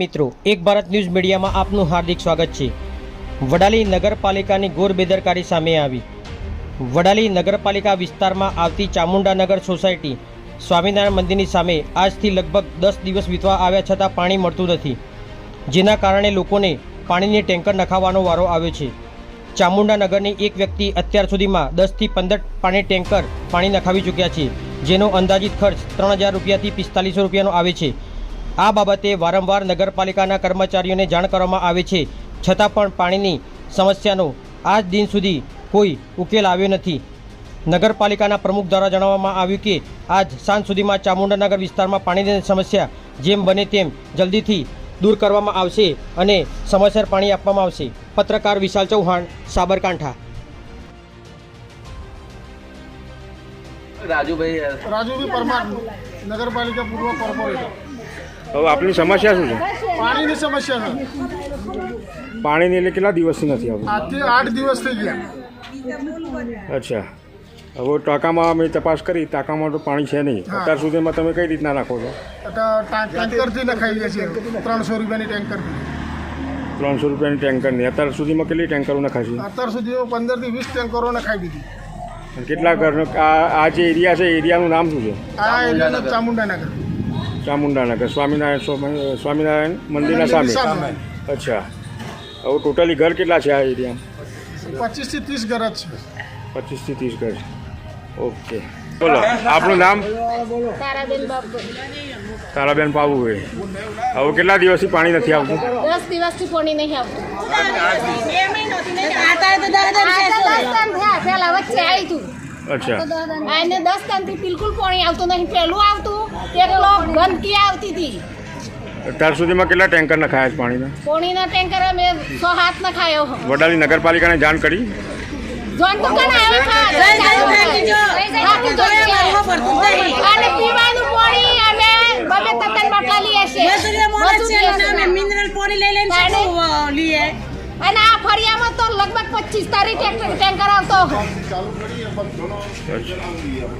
મિત્રો, એક ભારત ન્યૂઝ મીડિયામાં આપનું હાર્દિક સ્વાગત છે. વડાલી નગરપાલિકાની ઘોર બેદરકારી સામે આવી. વડાલી નગરપાલિકા વિસ્તારમાં આવતી ચામુંડાનગર સોસાયટી સ્વામિનારાયણ મંદિરની સામે આજથી લગભગ દસ દિવસ વીતવા આવ્યા છતાં પાણી મળતું નથી, જેના કારણે લોકોને પાણીની ટેન્કર નખાવવાનો વારો આવ્યો છે. ચામુંડાનગરની એક વ્યક્તિ અત્યાર સુધીમાં દસથી પંદર પાણી ટેન્કર પાણી નખાવી ચૂક્યા છે, જેનો અંદાજિત ખર્ચ ત્રણ હજાર રૂપિયાથી પિસ્તાલીસો રૂપિયાનો આવે છે. આ બાબતે વારંવાર નગરપાલિકાના કર્મચારીઓને જાણ કરવામાં આવે છે. છતાં પણ પાણીની સમસ્યાનો આજ દિન સુધી કોઈ ઉકેલ આવ્યો નથી. નગરપાલિકાના પ્રમુખ દ્વારા જણાવવામાં આવ્યું કે આજ સાંજ સુધીમાં ચામુંડાનગર વિસ્તારમાં પાણીની સમસ્યા જેમ બને તેમ જલ્દીથી દૂર કરવામાં આવશે અને સમયસર પાણી આપવામાં આવશે. પત્રકાર વિશાલ ચૌહાણ સાબરકાંઠા. રાજુભાઈ રાજુભાઈ પરમાર. નગરપાલિકા પૂર્વ કોર્પોરેટર. હવે આપની સમસ્યા શું છે? પાણીની સમસ્યા છે. પાણીની એટલે કેટલા દિવસથી નથી આવતું? આજથી આઠ દિવસ થઈ ગયા. અચ્છા. હવે ટાંકામાં અમે તપાસ કરી ટાંકામાં તો પાણી છે નહીં. અત્યાર સુધીમાં તમે કઈ રીતના નાખો છો? ટેન્કરથી નખાઈએ છીએ ત્રણસો રૂપિયાની ટેન્કરથી. ત્રણસો રૂપિયાની ટેન્કરની. અત્યાર સુધીમાં કેટલી ટેન્કરો નખાશે અત્યાર સુધી પંદરથી વીસ ટેન્કરો નખાઈ દીધી. કેટલા ઘરનો? આ આ જે એરિયા છે એરિયાનું નામ શું છે? આ એરિયાનો ચામુંડાનગર. ચામુંડાનગર. સ્વામિનારાયણ સ્વામી- સ્વામિનારાયણ મંદિરના સામે? સામે. અચ્છા. હવે ટોટલી ઘર કેટલા છે આ એરિયામાં? પચીસથી ત્રીસ ઘર જ છે. પચીસથી ત્રીસ ઘર. ઓકે. બોલો આપણું નામ? તારાબેન પાવું હવે કેટલા દિવસથી પાણી નથી આવતું? દસ દિવસથી પાણી નહીં આવતું. વચ્ચે આવી તું. અચ્છા. આને દસથી બિલકુલ પાણી આવતું નહીં પહેલું આવતું એટલો ગંદકી આવતી હતી અત્યાર સુધીમાં કેટલા ટેન્કર નખાયા છે પાણીના? પાણીના ટેન્કર અમે સો હાથ નખાયો વડાલી નગરપાલિકાને જાણ કરી? જોન પાણી અમે બબે અને આ ફરિયામાં તો લગભગ આવતો